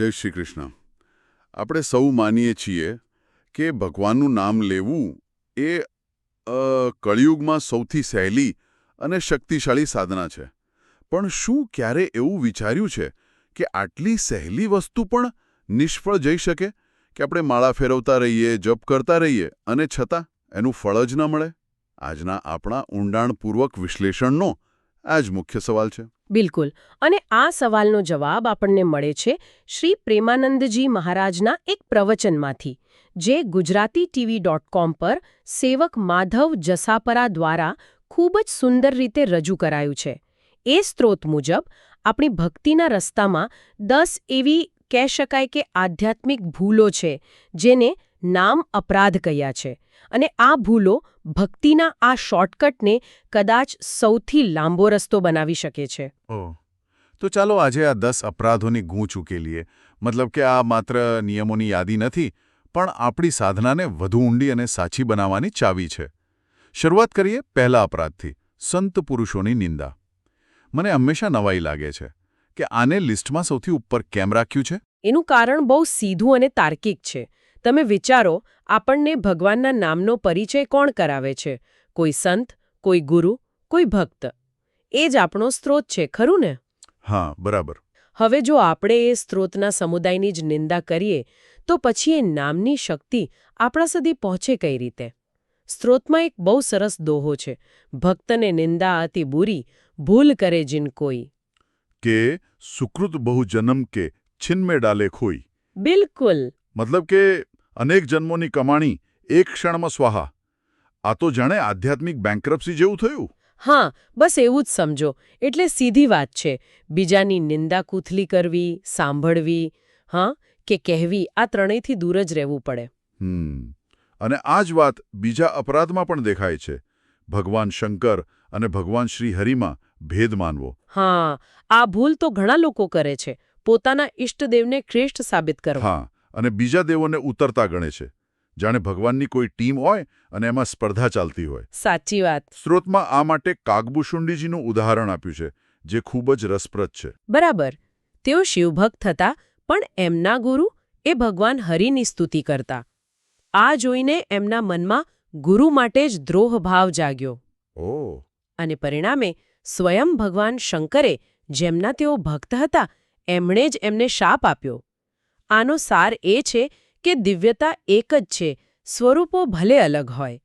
જય શ્રી કૃષ્ણ. આપણે સૌ માનીએ છીએ કે ભગવાનનું નામ લેવું એ કળિયુગમાં સૌથી સહેલી અને શક્તિશાળી સાધના છે. પણ શું ક્યારે એવું વિચાર્યું છે કે આટલી સહેલી વસ્તુ પણ નિષ્ફળ જઈ શકે? કે આપણે માળા ફેરવતા રહીએ, જપ કરતા રહીએ અને છતાં એનું ફળ જ ન મળે? આજના આપણા ઊંડાણપૂર્વક વિશ્લેષણનો આ જ મુખ્ય સવાલ છે. બિલકુલ. અને આ સવાલનો જવાબ આપણને મળે છે શ્રી પ્રેમાનંદજી મહારાજના એક પ્રવચનમાંથી, જે ગુજરાતી ટીવી ડોટ પર સેવક માધવ જસાપરા દ્વારા ખૂબ જ સુંદર રીતે રજૂ કરાયું છે. એ સ્ત્રોત મુજબ, આપણી ભક્તિના રસ્તામાં દસ એવી કહી શકાય કે આધ્યાત્મિક ભૂલો છે, જેને નામ અપરાધ કહ્યા છે. અને આ ભૂલો ભક્તિના આ શોર્ટકટને કદાચ સૌથી લાંબો રસ્તો બનાવી શકે છે. તો ચાલો આજે આ દસ અપરાધોની ગૂંચ ઉકેલીએ. મતલબ કે આ માત્ર નિયમોની યાદી નથી પણ આપણી સાધનાને વધુ ઊંડી અને સાચી બનાવવાની ચાવી છે. શરૂઆત કરીએ પહેલા અપરાધથી સંત પુરુષોની નિંદા. મને હંમેશા નવાઈ લાગે છે કે આને લિસ્ટમાં સૌથી ઉપર કેમ રાખ્યું છે? એનું કારણ બહુ સીધું અને તાર્કિક છે. તમે વિચારો આપણને ભગવાનના નામનો પરિચય કોણ કરાવે છે? કોઈ સંત કોઈ ગુરુ કોઈ ભક્ત? એ જ આપણો સ્ત્રોત છે ખરું ને? હા બરાબર. હવે જો આપણે એ સ્ત્રોતના સમુદાયની જ નિંદા કરીએ તો પછી એ નામની શક્તિ આપણા સુધી પહોંચે કઈ રીતે? સ્ત્રોતમાં એક બહુ સરસ દોહો છે ભક્તને નિંદા અતિ બુરી ભૂલ કરે જીન કોઈ. કે સુકૃત બહુ જન્મ કે છિનમે ડાલે ખોઈ. બિલકુલ. મતલબ કે અનેક જન્મોની કમાણી એક ક્ષણમાં સ્વાહા. આ તો જાણે આધ્યાત્મિક બેંકરપ્સી જેવું થયું. હા બસ એવું જ સમજો. એટલે સીધી વાત છે. બીજાની નિંદા કૂથલી કરવી સાંભળવી હા કે કહેવી આ ત્રણેયથી દૂર જ રહેવું પડે. હમ. અને આ જ વાત બીજા અપરાધમાં પણ દેખાય છે. ભગવાન શંકર અને ભગવાન શ્રી હરિમાં ભેદ માનવો. હા આ ભૂલ તો ઘણા લોકો કરે છે. પોતાના ઇષ્ટદેવને શ્રેષ્ઠ સાબિત કરવા. હા અને બીજા દેવોને ઉતરતા ગણે છે. જાણે ભગવાનની કોઈ ટીમ હોય અને એમાં સ્પર્ધા ચાલતી હોય. સાચી વાત. સ્ત્રોતમાં આ માટે કાગબુશુંડીજીનું ઉદાહરણ આપ્યું છે જે ખૂબ જ રસપ્રદ છે. બરાબર. તેઓ શિવભક્ત હતા પણ એમના ગુરુ એ ભગવાન હરિની સ્તુતિ કરતા. આ જોઈને એમના મનમાં ગુરુ માટે જ દ્રોહભાવ જાગ્યો. ઓ. અને પરિણામે સ્વયં ભગવાન શંકરે જેમના તેઓ ભક્ત હતા એમણે જ એમને શાપ આપ્યો. આનો સાર એ છે કે દિવ્યતા એક જ છે સ્વરૂપો ભલે અલગ હોય.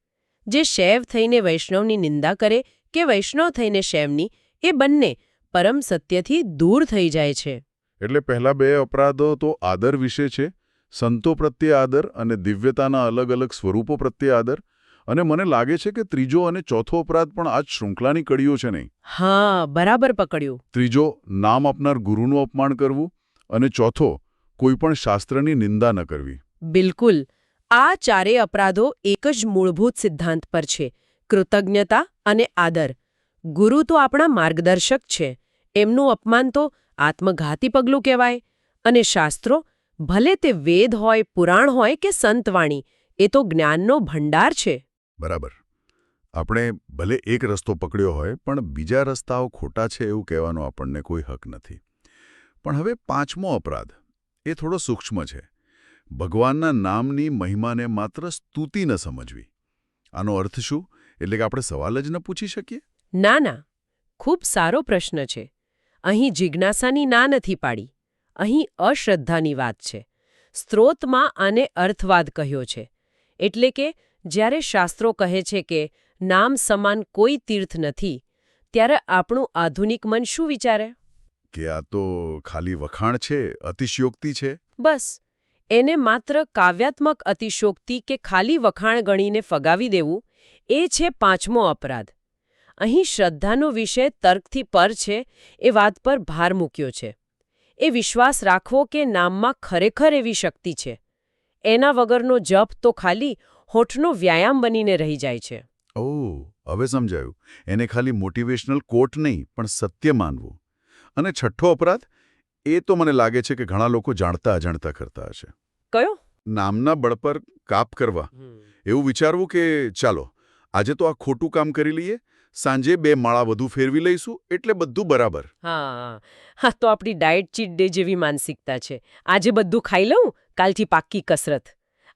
જે શૈવ થઈને વૈષ્ણવની નિંદા કરે કે વૈષ્ણવ થઈને શૈવની એ બંને પરમ સત્યથી દૂર થઈ જાય છે. એટલે પહેલા બે અપરાધો તો આદર વિશે છે સંતો પ્રત્યે આદર અને દિવ્યતાના અલગ અલગ સ્વરૂપો પ્રત્યે આદર. અને મને લાગે છે કે ત્રીજો અને ચોથો અપરાધ પણ આ જ શૃંખલાની કડીઓ છે નહીં. હા બરાબર પકડ્યું. ત્રીજો નામ આપનાર ગુરુનું અપમાન કરવું અને ચોથો કોઈપણ શાસ્ત્રની નિંદા ન કરવી. બિલકુલ. આ ચારેય અપરાધો એક જ મૂળભૂત સિદ્ધાંત પર છે. કૃતજ્ઞતા અને આદર. ગુરુ તો આપણા માર્ગદર્શક છે. એમનું અપમાન તો આત્મઘાતી પગલું કહેવાય. અને શાસ્ત્રો ભલે તે વેદ હોય પુરાણ હોય કે સંતવાણી એ તો જ્ઞાનનો ભંડાર છે. બરાબર. આપણે ભલે એક રસ્તો પકડ્યો હોય પણ બીજા રસ્તાઓ ખોટા છે એવું કહેવાનો આપણને કોઈ હક નથી. પણ હવે પાંચમો અપરાધ. એ થોડો સૂક્ષ્મ છે. ભગવાનના નામની મહિમાને માત્ર સ્તુતિ ન સમજવી. આનો અર્થ શું? એટલે કે આપણે સવાલ જ ન પૂછી શકીએ? ના ના. ખૂબ સારો પ્રશ્ન છે. અહીં જિજ્ઞાસાની ના નથી પાડી. અહીં અશ્રદ્ધાની વાત છે. સ્ત્રોતમાં આને અર્થવાદ કહ્યો છે. એટલે કે, જ્યારે શાસ્ત્રો કહે છે કે નામ સમાન કોઈ તીર્થ નથી, ત્યારે આપણું આધુનિક મન શું વિચારે? કે આ તો ખાલી વખાણ છે અતિશયોક્તિ છે? બસ. એને માત્ર કાવ્યાત્મક અતિશોક્તિ કે ખાલી વખાણ ગણીને ફગાવી દેવું એ છે પાંચમો અપરાધ. અહીં શ્રદ્ધાનો વિષય તર્કથી પર છે એ વાત પર ભાર મૂક્યો છે. એ વિશ્વાસ રાખવો કે નામમાં ખરેખર એવી શક્તિ છે. એના વગરનો જપ તો ખાલી હોઠનો વ્યાયામ બનીને રહી જાય છે. ઓહ હવે સમજાયું. એને ખાલી મોટિવેશનલ કોટ નહીં પણ સત્ય માનવું. અને છઠ્ઠો અપરાધ? એ તો મને લાગે છે કે ઘણા લોકો જાણતા અજાણતા કરતા હશે. કયો? નામના બળ પર કાપ કરવા. એવું વિચારવું કે ચાલો આજે તો આ ખોટું કામ કરી લઈએ સાંજે બે માળા વધુ ફેરવી લઈશું એટલે બધું બરાબર. હા હા તો આપણી ડાયટ ચીટ ડે જેવી માનસિકતા છે. આજે બધું ખાઈ લઉં કાલથી પાક્કી કસરત.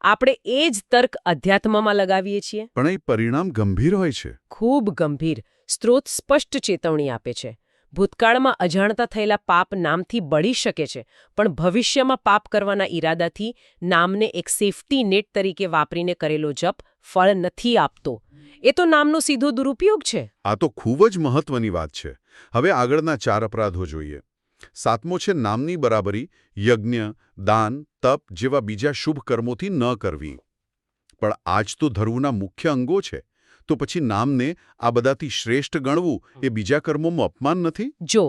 આપણે એ જ તર્ક અધ્યાત્મમાં લગાવીએ છીએ. પણ એ પરિણામ ગંભીર હોય છે. ખૂબ ગંભીર. સ્ત્રોત સ્પષ્ટ ચેતવણી આપે છે. ભૂતકાળમાં અજાણતા થયેલા પાપ નામથી બળી શકે છે, પણ ભવિષ્યમાં પાપ કરવાના ઈરાદાથી નામને એક સેફટી નેટ તરીકે વાપરીને કરેલો જપ ફળ નથી આપતો. એ તો નામનો સીધો દુરુપયોગ છે. આ તો ખૂબ જ મહત્વની વાત છે. હવે આગળના ચાર અપરાધો જોઈએ. સાતમો છે નામની બરાબરી, યજ્ઞ, દાન, તપ જેવા બીજા શુભ કર્મોથી ન કરવી. પણ આજ તો ધર્મના મુખ્ય અંગો છે. તો પછી નામને આ બધાથી શ્રેષ્ઠ ગણવું એ બીજા કર્મોમાં અપમાન નથી? જો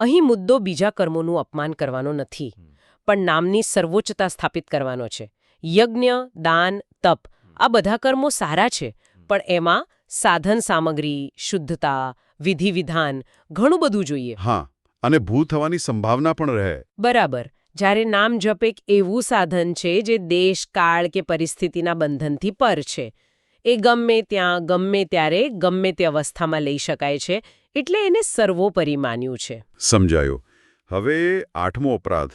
અહીં મુદ્દો બીજા કર્મોનું અપમાન કરવાનો નથી પણ નામની સર્વોચ્ચતા સ્થાપિત કરવાનો છે. યજ્ઞ દાન તપ આ બધા કર્મો સારા છે પણ એમાં સાધન સામગ્રી શુદ્ધતા વિધિ વિધાન ઘણું બધું જોઈએ. હા અને ભૂલ થવાની સંભાવના પણ રહે. બરાબર. જ્યારે નામ જપ એક એવું સાધન છે જે દેશ કાળ કે પરિસ્થિતિના બંધનથી પર છે એ ગમે ત્યાં ગમે ત્યારે ગમે તે અવસ્થામાં લઈ શકાય છે એટલે એને સર્વોપરી માન્યું છે. સમજાયો. હવે આઠમો અપરાધ.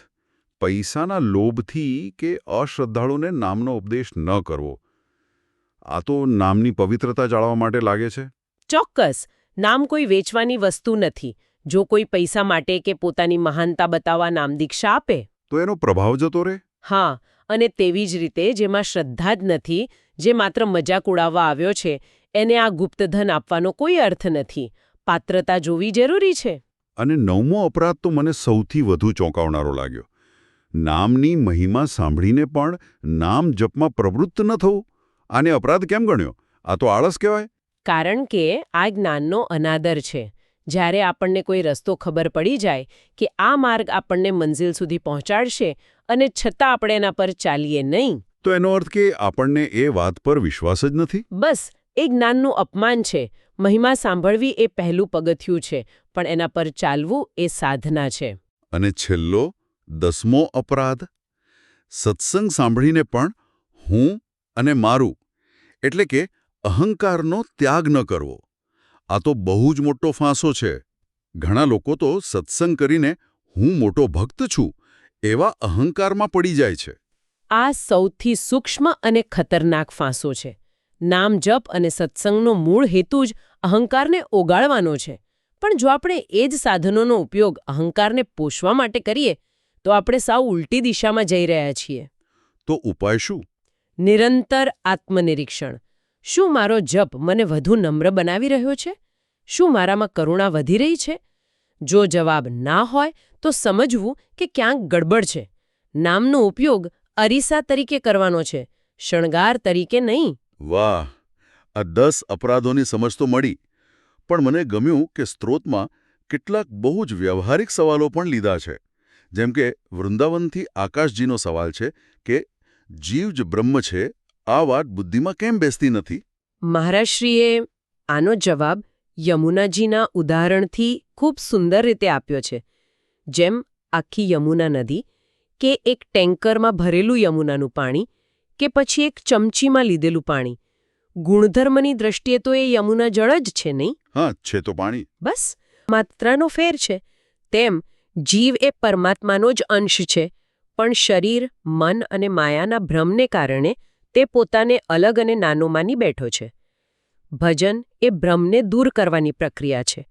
પૈસાના લોભથી કે અશ્રદ્ધાળુને નામનો ઉપદેશ ન કરવો. આ તો નામની પવિત્રતા જાળવવા માટે લાગે છે. ચોક્કસ. નામ કોઈ વેચવાની વસ્તુ નથી. જો કોઈ પૈસા માટે કે પોતાની મહાનતા બતાવવા નામ દીક્ષા આપે. તો એનો પ્રભાવ જતો રહે? હા. અને તેવી જ રીતે જેમાં શ્રદ્ધા જ નથી જે માત્ર મજાક ઉડાવવા આવ્યો છે એને આ ગુપ્તધન આપવાનો કોઈ અર્થ નથી. પાત્રતા જોવી જરૂરી છે. અને નવમો અપરાધ તો મને સૌથી વધુ ચોંકાવનારો લાગ્યો. નામની મહિમા સાંભળીને પણ નામ જપમાં પ્રવૃત્ત ન થવું. આને અપરાધ કેમ ગણ્યો? આ તો આળસ કહેવાય. કારણ કે આ જ્ઞાનનો અનાદર છે. જ્યારે આપણને કોઈ રસ્તો ખબર પડી જાય કે આ માર્ગ આપણને મંઝિલ સુધી પહોંચાડશે અને છતાં આપણે એના પર ચાલીએ નહીં. તો એનો અર્થ કે આપણને એ વાત પર વિશ્વાસ જ નથી? બસ એ જ્ઞાનનું અપમાન છે. મહિમા સાંભળવી એ પહેલું પગથિયું છે પણ એના પર ચાલવું એ સાધના છે. અને છેલ્લો દસમો અપરાધ? સત્સંગ સાંભળીને પણ હું અને મારું એટલે કે અહંકારનો ત્યાગ ન કરવો. આ તો બહુ જ મોટો ફાંસો છે. ઘણા લોકો તો સત્સંગ કરીને હું મોટો ભક્ત છું. એવા અહંકારમાં પડી જાય છે. આ સૌથી સૂક્ષ્મ અને ખતરનાક ફાંસો છે. નામ જપ અને સત્સંગનો મૂળ હેતુ જ અહંકારને ઓગાળવાનો છે. પણ જો આપણે એ જ સાધનોનો ઉપયોગ અહંકારને પોષવા માટે કરીએ તો આપણે સાવ ઉલટી દિશામાં જઈ રહ્યા છીએ. તો ઉપાય શું? નિરંતર આત્મનિરીક્ષણ. શું મારો જપ મને વધુ નમ્ર બનાવી રહ્યો છે? શું મારામાં કરુણા વધી રહી છે? જો જવાબ ના હોય તો સમજવું કે ક્યાંક ગડબડ છે. નામનો ઉપયોગ અરીસા તરીકે કરવાનો છે શણગાર તરીકે નહીં. વાહ! આ દસ અપરાધોની સમજ તો મળી. પણ મને ગમ્યું કે સ્ત્રોતમાં કેટલાક બહુ જ વ્યવહારિક સવાલો પણ લીધા છે. જેમ કે વૃંદાવનથી આકાશજીનો સવાલ છે કે જીવ જ બ્રહ્મ છે આ વાત બુદ્ધિમાં કેમ બેસતી નથી? મહારાજશ્રીએ આનો જવાબ યમુનાજીના ઉદાહરણથી ખૂબ સુંદર રીતે આપ્યો છે. જેમ આખી યમુના નદી કે એક ટેન્કરમાં ભરેલું યમુનાનું પાણી કે પછી એક ચમચીમાં લીધેલું પાણી. ગુણધર્મની દ્રષ્ટિએ તો એ યમુના જળ જ છે નહીં? હા છે તો પાણી. બસ માત્રાનો ફેર છે. તેમ જીવ એ પરમાત્માનો જ અંશ છે પણ શરીર મન અને માયાના ભ્રમને કારણે તે પોતાને અલગ અને નાનો માની બેઠો છે. ભજન એ ભ્રમને દૂર કરવાની પ્રક્રિયા છે.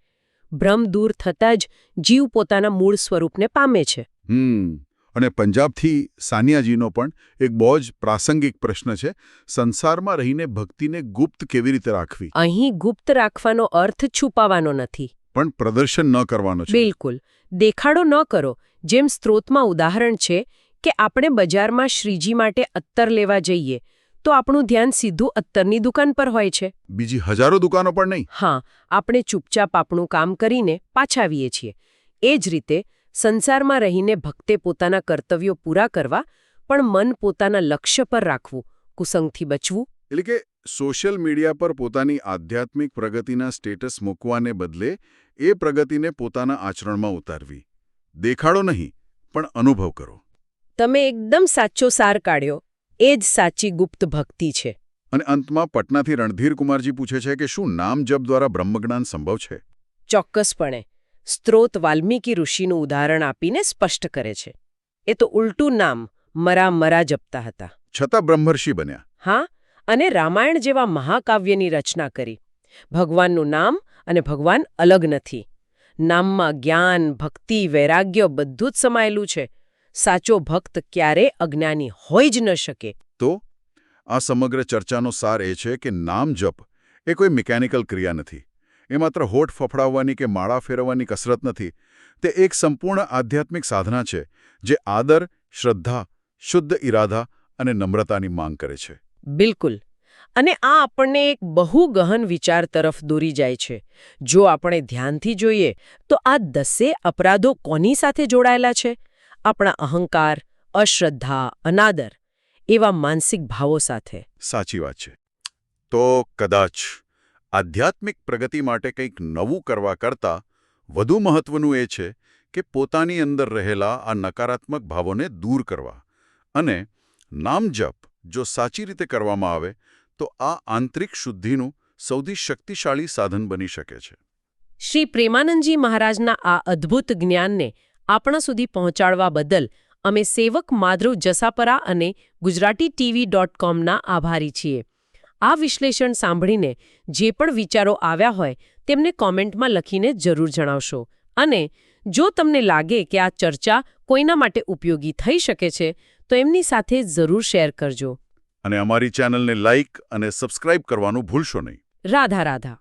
ભ્રમ દૂર થતાં જ જીવ પોતાના મૂળ સ્વરૂપને પામે છે. હમ અને પંજાબથી સાનિયાજીનો પણ એક બહુ જ પ્રાસંગિક પ્રશ્ન છે સંસારમાં રહીને ભક્તિને ગુપ્ત કેવી રીતે રાખવી? અહીં ગુપ્ત રાખવાનો અર્થ છુપાવાનો નથી. પણ પ્રદર્શન ન કરવાનો છે. બિલકુલ. દેખાડો ન કરો. જેમ સ્ત્રોતમાં ઉદાહરણ છે કે આપણે બજારમાં શ્રીજી માટે અત્તર લેવા જઈએ તો આપણું ધ્યાન સીધું અત્તરની દુકાન પર હોય છે. બીજી હજારો દુકાનો પણ નહીં. હા આપણે ચૂપચાપ આપણું કામ કરીને પાછા આવીએ છીએ. એ જ રીતે સંસારમાં રહીને ભક્તે પોતાના કર્તવ્યો પૂરા કરવા પણ મન પોતાના લક્ષ્ય પર રાખવું કુસંગથી બચવું. એટલે કે સોશિયલ મીડિયા પર પોતાની આધ્યાત્મિક પ્રગતિના સ્ટેટસ મૂકવાને બદલે એ પ્રગતિને પોતાના આચરણમાં ઉતારવી. દેખાડો નહીં પણ અનુભવ કરો. તમે એકદમ સાચો સાર કાઢ્યો. એ જ સાચી ગુપ્ત ભક્તિ છે. અને અંતમાં પટનાથી રણધીર કુમારજી પૂછે છે કે શું નામ જપ દ્વારા બ્રહ્મજ્ઞાન સંભવ છે? ચોક્કસપણે સ્ત્રોત વાલ્મીકી ઋષિનું ઉદાહરણ આપીને સ્પષ્ટ કરે છે. એ તો ઉલટું નામ મરા મરા જપતા હતા. છતાં બ્રહ્મર્ષિ બન્યા. હા અને રામાયણ જેવા મહાકાવ્યની રચના કરી. ભગવાનનું નામ અને ભગવાન અલગ નથી. નામમાં જ્ઞાન ભક્તિ વૈરાગ્ય બધું જ સમાયેલું છે. સાચો ભક્ત ક્યારે અજ્ઞાની હોઈ જ ન શકે. તો? આ સમગ્ર ચર્ચાનો સાર એ છે કે નામ જપ એ કોઈ મિકેનિકલ ક્રિયા નથી. એ માત્ર હોઠ ફફડાવવાની કે માળા ફેરવવાની કસરત નથી. તે એક સંપૂર્ણ આધ્યાત્મિક સાધના છે જે આદર શ્રદ્ધા શુદ્ધ ઈરાદા અને નમ્રતાની માંગ કરે છે. બિલકુલ. અને આ આપણને એક બહુ ગહન વિચાર તરફ દોરી જાય છે. જો આપણે ધ્યાનથી જોઈએ તો આ દસે અપરાધો કોની સાથે જોડાયેલા છે? આપણા અહંકાર અશ્રદ્ધા અનાદર એવા માનસિક ભાવો સાથે. સાચી વાત છે. તો કદાચ આધ્યાત્મિક પ્રગતિ માટે કંઈક નવું કરવા કરતાં વધુ મહત્વનું એ છે કે પોતાની અંદર રહેલા આ નકારાત્મક ભાવોને દૂર કરવા અને નામ જપ જો સાચી રીતે કરવામાં આવે તો આ આંતરિક શુદ્ધિનું સૌથી શક્તિશાળી સાધન બની શકે છે. શ્રી પ્રેમાનંદજી મહારાજના આ અદ્ભુત જ્ઞાનને આપણા સુધી પહોંચાડવા બદલ અમે સેવક માધવ જસાપરા અને ગુજરાતી ટીવી ડોટ કોમના આભારી છીએ. આ વિશ્લેષણ સાંભળીને જે પણ વિચારો આવ્યા હોય તેમને કોમેન્ટમાં લખીને જરૂર જણાવશો. અને જો તમને લાગે કે આ ચર્ચા કોઈના માટે ઉપયોગી થઈ શકે છે તો એમની સાથે જરૂર શેર કરજો. અને અમારી ચેનલને લાઇક અને સબસ્ક્રાઇબ કરવાનું ભૂલશો નહીં. રાધા રાધા.